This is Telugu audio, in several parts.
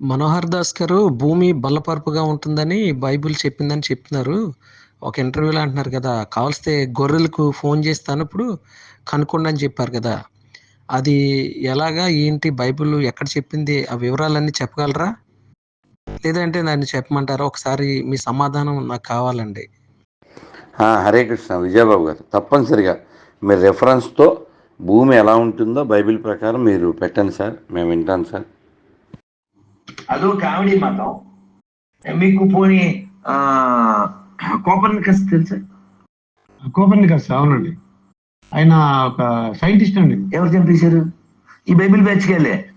మనోహర్ దాస్ గారు భూమి బల్లపరుపుగా ఉంటుందని బైబిల్ చెప్పిందని చెప్తున్నారు. ఒక ఇంటర్వ్యూలో అంటున్నారు కదా కావలిస్తే గొర్రెలకు ఫోన్ చేస్తానప్పుడు కనుక్కోండి అని చెప్పారు కదా. అది ఎలాగా ఏంటి బైబిల్ ఎక్కడ చెప్పింది ఆ వివరాలన్నీ చెప్పగలరా? లేదంటే నన్ను చెప్పమంటారా? ఒకసారి మీ సమాధానం నాకు కావాలండి. హరే కృష్ణ విజయబాబు గారు తప్పనిసరిగా మీరు రెఫరెన్స్తో భూమి ఎలా ఉంటుందో బైబిల్ ప్రకారం మీరు పెట్టండి సార్ మేము వింటాం సార్. అదో కామెడీ మతం మీకు పోనీ కోపర్నికస్ తెలుసా? కోపర్నికస్ అవునండి. ఆయన ఒక సైంటిస్ట్ అండి. ఎవరు చంపేశారు? ఈ బైబిల్ బ్యాచ్కి వెళ్ళే.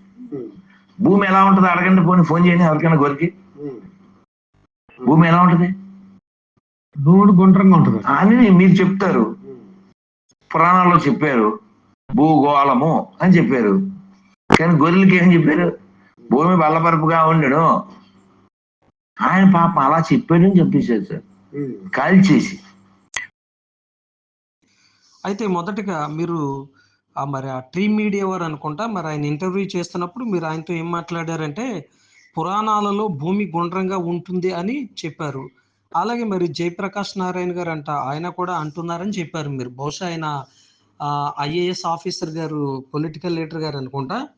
భూమి ఎలా ఉంటుందో అడగండి పోనీ ఫోన్ చేయండి ఎవరికైనా గొరికి. భూమి ఎలా ఉంటది? భూముడు గుండ్రంగా ఉంటుంది. అని మీరు చెప్తారు. పురాణాల్లో చెప్పారు. భూగోళము అని చెప్పారు. కానీ గొర్రెలకి ఏం చెప్పారు? భూమి బల్లపరుపుగా ఉండడు. ఆయన పాపం అలా చెప్పాడని చెప్పేశారు సార్. కాల్చేసి. అయితే మొదటగా మీరు ఆ మరి ఆ ట్రీ మీడియా వారు అనుకుంటా మరి ఆయన ఇంటర్వ్యూ చేస్తున్నప్పుడు మీరు ఆయనతో ఏం మాట్లాడారంటే పురాణాలలో భూమి గుండ్రంగా ఉంటుంది అని చెప్పారు. అలాగే మరి జయప్రకాష్ నారాయణ గారు అంట ఆయన కూడా అంటున్నారని చెప్పారు మీరు. బహుశా ఆయన ఐఏఎస్ ఆఫీసర్ గారు పొలిటికల్ లీడర్ గారు అనుకుంటా.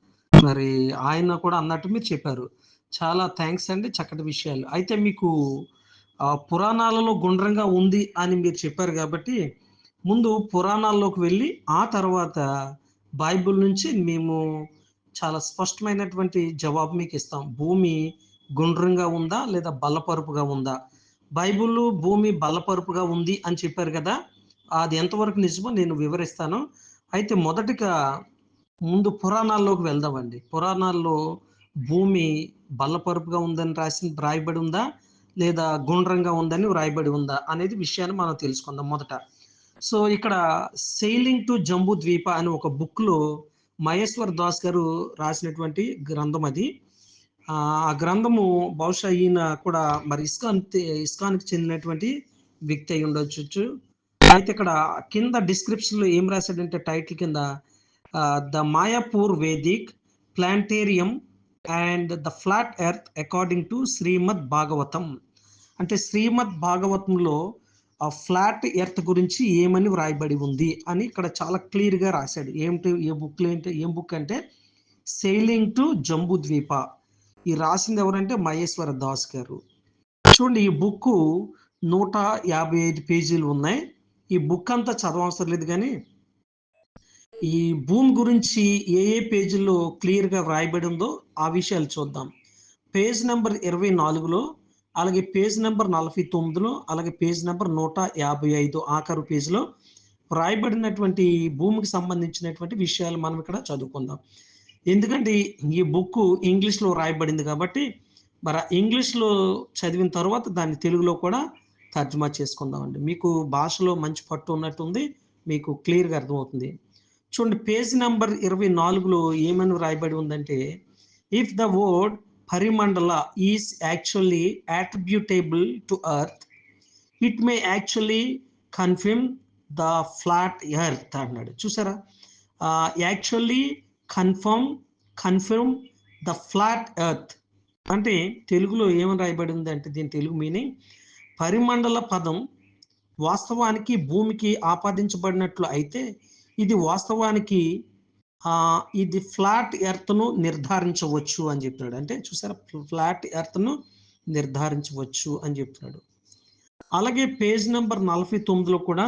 మరి ఆయన కూడా అన్నట్టు మీరు చెప్పారు. చాలా థ్యాంక్స్ అండి చక్కటి విషయాలు. అయితే మీకు ఆ, పురాణాలలో గుండ్రంగా ఉంది అని మీరు చెప్పారు కాబట్టి ముందు పురాణాల్లోకి వెళ్ళి ఆ తర్వాత బైబిల్ నుంచి మేము చాలా స్పష్టమైనటువంటి జవాబు మీకు ఇస్తాం. భూమి గుండ్రంగా ఉందా లేదా బలపరుపుగా ఉందా? బైబిల్ భూమి బలపరుపుగా ఉంది అని చెప్పారు కదా అది ఎంతవరకు నిజమో నేను వివరిస్తాను. అయితే మొదటిగా ముందు పురాణాల్లోకి వెళ్దామండి. పురాణాల్లో భూమి బల్లపరుపుగా ఉందని రాసి రాయబడి ఉందా? లేదా గుండ్రంగా ఉందని వ్రాయబడి ఉందా? అనేది విషయాన్ని మనం తెలుసుకుందాం మొదట. సో ఇక్కడ సెయిలింగ్ టు జంబూ ద్వీప అని ఒక బుక్లో మహేశ్వర్ దాస్ గారు రాసినటువంటి గ్రంథం అది. ఆ గ్రంథము బహుశా ఈయన కూడా మరి ఇస్కాన్ ఇస్కాన్కి చెందినటువంటి వ్యక్తి అయి ఉండొచ్చు. అయితే ఇక్కడ కింద డిస్క్రిప్షన్లో ఏం రాశాడంటే టైటిల్ కింద the Mayapur vedic planetarium and the flat earth according to Srimad Bhagavatam అంటే శ్రీమద్ భాగవతంలో ఆ ఫ్లాట్ ఎర్త్ గురించి ఏమని వ్రాయబడి ఉంది అని ఇక్కడ చాలా క్లియర్గా రాశాడు. ఏమిటి ఏ బుక్ ఏంటి ఏం బుక్ అంటే సెయిలింగ్ టు జంబూ ద్వీప ఈ రాసింది ఎవరంటే మహేశ్వర దాస్ గారు. చూడండి ఈ బుక్ నూట యాభై ఐదు పేజీలు ఉన్నాయి. ఈ బుక్ అంతా చదవవసరం లేదు కానీ ఈ భూమి గురించి ఏ ఏ పేజీల్లో క్లియర్గా వ్రాయబడి ఉందో ఆ విషయాలు చూద్దాం. పేజ్ నెంబర్ ఇరవై నాలుగులో అలాగే పేజ్ నెంబర్ నలభై తొమ్మిదిలో అలాగే పేజ్ నెంబర్ నూట యాభై ఐదు ఆఖరు పేజీలో వ్రాయబడినటువంటి భూమికి సంబంధించినటువంటి విషయాలు మనం ఇక్కడ చదువుకుందాం. ఎందుకంటే ఈ బుక్ ఇంగ్లీష్లో రాయబడింది కాబట్టి మరి ఇంగ్లీష్లో చదివిన తర్వాత దాన్ని తెలుగులో కూడా తర్జుమా చేసుకుందామండి. మీకు భాషలో మంచి పట్టు ఉన్నట్టుంది మీకు క్లియర్గా అర్థమవుతుంది. చూడండి పేజ్ నెంబర్ ఇరవై నాలుగులో ఏమని రాయబడి ఉందంటే if the word parimandala is actually attributable to earth it may actually confirm the flat earth అన్నాడు. చూసారా? Actually confirm confirm the flat earth అంటే తెలుగులో ఏమని రాయబడి ఉంది అంటే దీని తెలుగు మీనింగ్ పరిమండల పదం వాస్తవానికి భూమికి ఆపాదించబడినట్లు అయితే ఇది వాస్తవానికి ఇది ఫ్లాట్ ఎర్త్ను నిర్ధారించవచ్చు అని చెప్తున్నాడు అంటే చూసారా ఫ్లాట్ ఎర్త్ను నిర్ధారించవచ్చు అని చెప్తున్నాడు అలాగే పేజ్ నెంబర్ నలభై తొమ్మిదిలో కూడా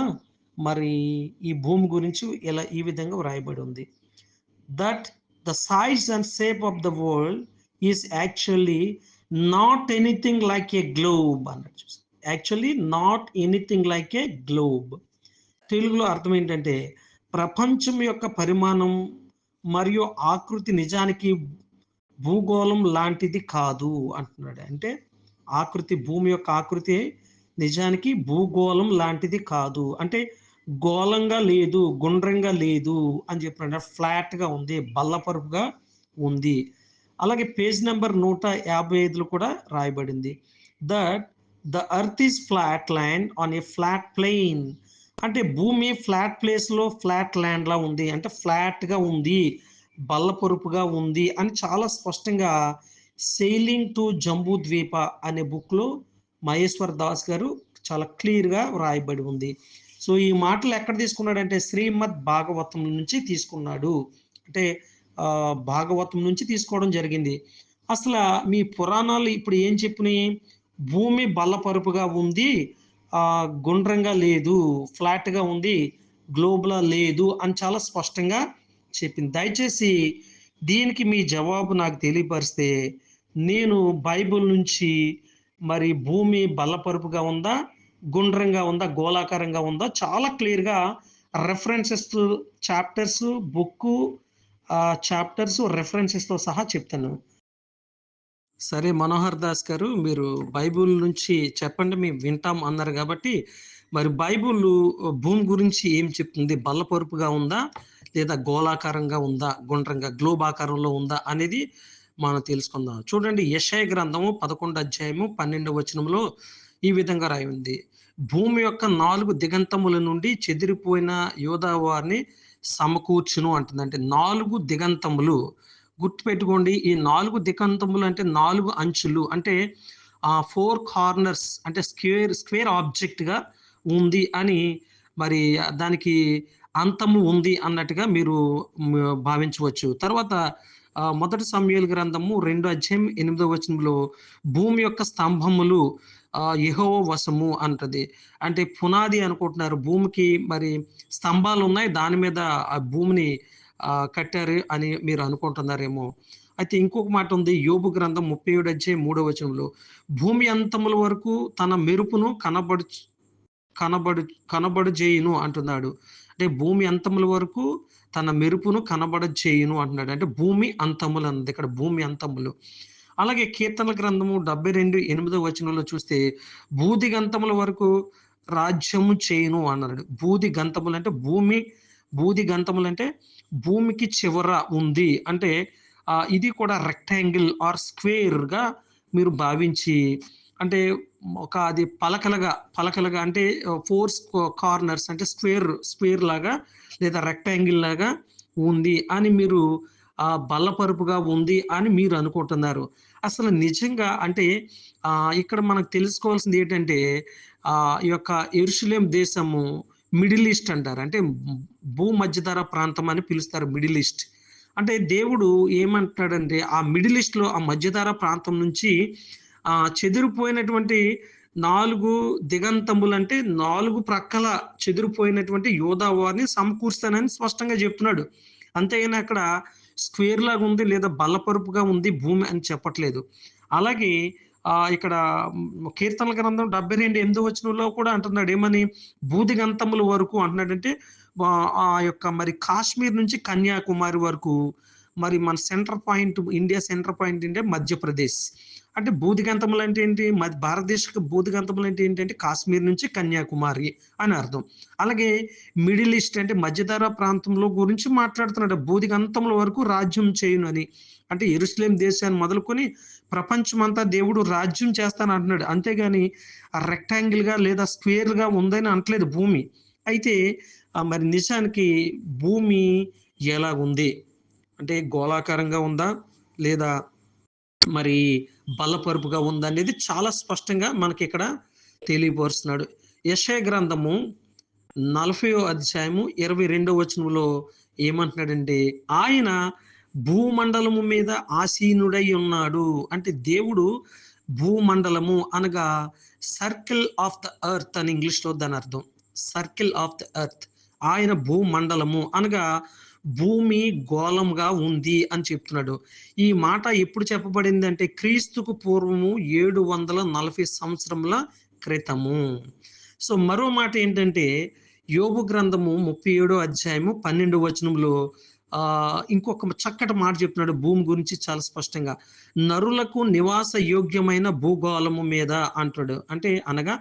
మరి ఈ భూమి గురించి ఇలా ఈ విధంగా వ్రాయబడి ఉంది. That the size and shape of the world is actually not anything like a globe అన్నట్టు actually not anything like a globe తెలుగులో అర్థం ఏంటంటే ప్రపంచం యొక్క పరిమాణం మరియు ఆకృతి నిజానికి భూగోళం లాంటిది కాదు అంటున్నాడు. అంటే ఆకృతి భూమి యొక్క ఆకృతి నిజానికి భూగోళం లాంటిది కాదు. అంటే గోళంగా లేదు గుండ్రంగా లేదు అని చెప్పినాడు. ఫ్లాట్గా ఉంది బల్లపరుపుగా ఉంది. అలాగే పేజ్ నెంబర్ నూట యాభై ఐదులో కూడా రాయబడింది. That the earth is flat land on a flat plain అంటే భూమి ఫ్లాట్ ప్లేస్లో ఫ్లాట్ ల్యాండ్లా ఉంది. అంటే ఫ్లాట్గా ఉంది బల్లపరుపుగా ఉంది అని చాలా స్పష్టంగా సెయిలింగ్ టు జంబూ ద్వీప అనే బుక్లో మహేశ్వర్ దాస్ గారు చాలా క్లియర్గా వ్రాయబడి ఉంది. సో ఈ మాటలు ఎక్కడ తీసుకున్నాడంటే శ్రీమద్ భాగవతం నుంచి తీసుకున్నాడు. అంటే భాగవతం నుంచి తీసుకోవడం జరిగింది. అసలు మీ పురాణాలు ఇప్పుడు ఏం చెప్పినాయి? భూమి బల్లపరుపుగా ఉంది గుండ్రంగా లేదు ఫ్లాట్గా ఉంది గ్లోబ్లా లేదు అని చాలా స్పష్టంగా చెప్పింది. దయచేసి దీనికి మీ జవాబు నాకు తెలియపరిస్తే నేను బైబిల్ నుంచి మరి భూమి బలపరుపుగా ఉందా గుండ్రంగా ఉందా గోళాకారంగా ఉందా చాలా క్లియర్గా రెఫరెన్సెస్ చాప్టర్స్ బుక్ చాప్టర్స్ రెఫరెన్సెస్తో సహా చెప్తాను. సరే మనోహర్ దాస్ గారు మీరు బైబుల్ నుంచి చెప్పండి మేము వింటాం అన్నారు కాబట్టి మరి బైబుల్ భూమి గురించి ఏం చెప్తుంది? బల్లపరుపుగా ఉందా? లేదా గోళాకారంగా ఉందా? గుండ్రంగా గ్లోబ్ ఆకారంలో ఉందా? అనేది మనం తెలుసుకుందాం. చూడండి యశయ గ్రంథము పదకొండు అధ్యాయము పన్నెండు వచనంలో ఈ విధంగా రాయి ఉంది భూమి యొక్క నాలుగు దిగంతముల నుండి చెదిరిపోయిన యోధా వారిని సమకూర్చును అంటుంది. అంటే నాలుగు దిగంతములు గుర్తుపెట్టుకోండి ఈ నాలుగు దిగంతములు అంటే నాలుగు అంచులు. అంటే ఫోర్ కార్నర్స్ అంటే స్క్వేర్ స్క్వేర్ ఆబ్జెక్ట్గా ఉంది అని మరి దానికి అంతము ఉంది అన్నట్టుగా మీరు భావించవచ్చు. తర్వాత మొదటి సమయాల గ్రంథము రెండు అధ్యాయం ఎనిమిదో వచనంలో భూమి యొక్క స్తంభములు యహో వశము అంటది. అంటే పునాది అనుకుంటున్నారు. భూమికి మరి స్తంభాలు ఉన్నాయి దాని మీద ఆ భూమిని కట్టారు అని మీరు అనుకుంటున్నారేమో. అయితే ఇంకొక మాట ఉంది యోబు గ్రంథం ముప్పై ఏడు అధ్యాయం మూడో వచనంలో భూమి అంతముల వరకు తన మెరుపును కనబడు కనబడు కనబడు చేయును అంటున్నాడు. అంటే భూమి అంతముల వరకు తన మెరుపును కనబడ అంటున్నాడు. అంటే భూమి అంతములు అన్నది ఇక్కడ భూమి అంతములు. అలాగే కీర్తన గ్రంథము డెబ్బై రెండు ఎనిమిదో వచనంలో చూస్తే బూది గంతముల వరకు రాజ్యము చేయును అన్నాడు. బూది గంతములు అంటే భూమి బూది గంతములు అంటే భూమికి చివర ఉంది అంటే ఇది కూడా రెక్టాంగిల్ ఆర్ స్క్వేర్గా మీరు భావించి అంటే ఒక అది పలకలుగా పలకలుగా అంటే ఫోర్ కార్నర్స్ అంటే స్క్వేర్ స్క్వేర్ లాగా లేదా రెక్టాంగిల్ లాగా ఉంది అని మీరు ఆ బల్లపరుపుగా ఉంది అని మీరు అనుకుంటున్నారు. అసలు నిజంగా అంటే ఇక్కడ మనకు తెలుసుకోవాల్సింది ఏంటంటే ఈ యొక్క ఎరుషులేం దేశము మిడిల్ ఈస్ట్ అంటారు. అంటే భూమధ్యధర ప్రాంతం అని పిలుస్తారు మిడిల్ ఈస్ట్. అంటే దేవుడు ఏమంటాడంటే ఆ మిడిల్ ఈస్ట్లో ఆ మధ్యధర ప్రాంతం నుంచి ఆ చెదిరిపోయినటువంటి నాలుగు దిగంతములు అంటే నాలుగు ప్రక్కల చెదిరిపోయినటువంటి యోధా వారిని సమకూరుస్తానని స్పష్టంగా చెప్తున్నాడు. అంతేగాని అక్కడ స్క్వేర్ లాగా ఉంది లేదా బల్లపరుపుగా ఉంది భూమి అని చెప్పట్లేదు. అలాగే ఇక్కడ కీర్తనల గ్రంథం డెబ్బై రెండు ఎనిమిది వచనంలో కూడా అంటున్నాడు. ఏమని? బూదిగంతముల వరకు అంటున్నాడంటే ఆ- ఆ యొక్క మరి కాశ్మీర్ నుంచి కన్యాకుమారి వరకు మరి మన centre point India centre point అంటే మధ్యప్రదేశ్. అంటే బూదిగంతములు అంటే ఏంటి? మధ్య భారతదేశ బూదిగంతములు అంటే ఏంటంటే కాశ్మీర్ నుంచి కన్యాకుమారి అని అర్థం. అలాగే మిడిల్ ఈస్ట్ అంటే మధ్యధరా ప్రాంతంలో గురించి మాట్లాడుతున్నాడు. బూదిగంతముల వరకు రాజ్యం చేయును అని. అంటే ఎరుసలేం దేశాన్ని మొదలుకొని ప్రపంచమంతా దేవుడు రాజ్యం చేస్తాను అంటున్నాడు. అంతేగాని ఆ లేదా స్క్వేర్గా ఉందని అనట్లేదు భూమి. అయితే మరి నిజానికి భూమి ఎలా ఉంది అంటే గోళాకారంగా ఉందా? లేదా మరి బలపరుపుగా ఉందనేది చాలా స్పష్టంగా మనకి ఇక్కడ తెలియపరుస్తున్నాడు. యశయ గ్రంథము నలభైవ అధ్యాయము ఇరవై రెండో వచనంలో ఏమంటున్నాడంటే ఆయన భూమండలము మీద ఆసీనుడై ఉన్నాడు. అంటే దేవుడు భూమండలము అనగా సర్కిల్ ఆఫ్ ద ఎర్త్ అని ఇంగ్లీష్లో దాని అర్థం. Circle of the earth. ఆయన భూమండలము అనగా భూమి గోళంగా ఉంది అని చెప్తున్నాడు. ఈ మాట ఎప్పుడు చెప్పబడింది అంటే క్రీస్తుకు పూర్వము ఏడు వందల నలభై సంవత్సరముల క్రితము. సో మరో మాట ఏంటంటే యోగు గ్రంథము ముప్పై ఏడో అధ్యాయము పన్నెండు వచనంలో ఇంకొక చక్కటి మాట చెప్తున్నాడు భూమి గురించి చాలా స్పష్టంగా. నరులకు నివాస యోగ్యమైన భూగోళము మీద అంటాడు. అంటే అనగా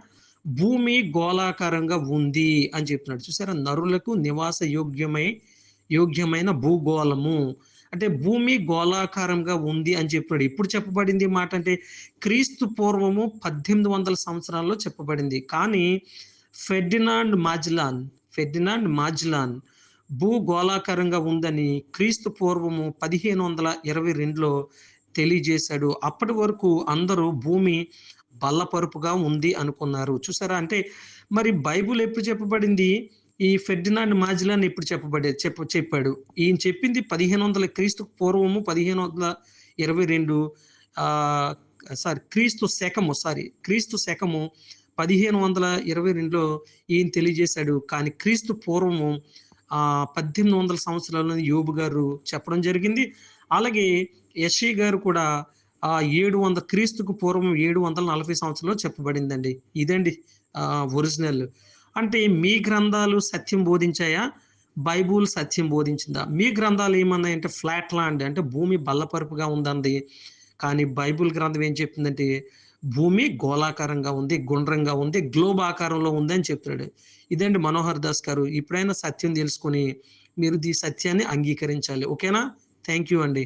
భూమి గోళాకారంగా ఉంది అని చెప్తున్నాడు. చూసారా? నరులకు నివాస యోగ్యమై యోగ్యమైన భూగోళము. అంటే భూమి గోళాకారంగా ఉంది అని చెప్పాడు. ఇప్పుడు చెప్పబడింది మాట అంటే క్రీస్తు పూర్వము పద్దెనిమిది వందల సంవత్సరాల్లో చెప్పబడింది. కానీ ఫెర్డినాండ్ మాజిలాన్ ఫెర్డినాండ్ మాజిలాన్ భూగోళాకారంగా ఉందని క్రీస్తు పూర్వము పదిహేను వందల ఇరవై రెండులో తెలియజేశాడు. అప్పటి వరకు అందరూ భూమి బల్లపరుపుగా ఉంది అనుకున్నారు. చూసారా అంటే మరి బైబుల్ ఎప్పుడు చెప్పబడింది? ఈ ఫెర్డినాండ్ మాజిలాన్ ఇప్పుడు చెప్పబడే చెప్ప చెప్పాడు? ఈయన చెప్పింది పదిహేను వందల క్రీస్తు పూర్వము పదిహేను వందల ఇరవై రెండు సారీ క్రీస్తు శకము సారీ క్రీస్తు శకము పదిహేను వందల ఇరవై రెండులో ఈయన తెలియజేశాడు. కానీ క్రీస్తు పూర్వము పద్దెనిమిది వందల సంవత్సరాలలో యోబు గారు చెప్పడం జరిగింది. అలాగే యషీ గారు కూడా ఆ ఏడు వందల క్రీస్తుకు పూర్వం ఏడు వందల నలభై సంవత్సరంలో చెప్పబడిందండి. ఇదండి ఒరిజినల్. అంటే మీ గ్రంథాలు సత్యం బోధించాయా? బైబుల్ సత్యం బోధించిందా? మీ గ్రంథాలు ఏమన్నాయంటే ఫ్లాట్ ల్యాండ్ అంటే భూమి బల్లపరుపుగా ఉందండి కానీ బైబుల్ గ్రంథం ఏం చెప్తుందంటే భూమి గోళాకారంగా ఉంది గుండ్రంగా ఉంది గ్లోబ్ ఆకారంలో ఉంది అని చెప్తున్నాడు. ఇదండి మనోహర్ దాస్ గారు? ఇప్పుడైనా సత్యం తెలుసుకొని మీరు ఈ సత్యాన్ని అంగీకరించాలి. ఓకేనా? థ్యాంక్ యూ అండి.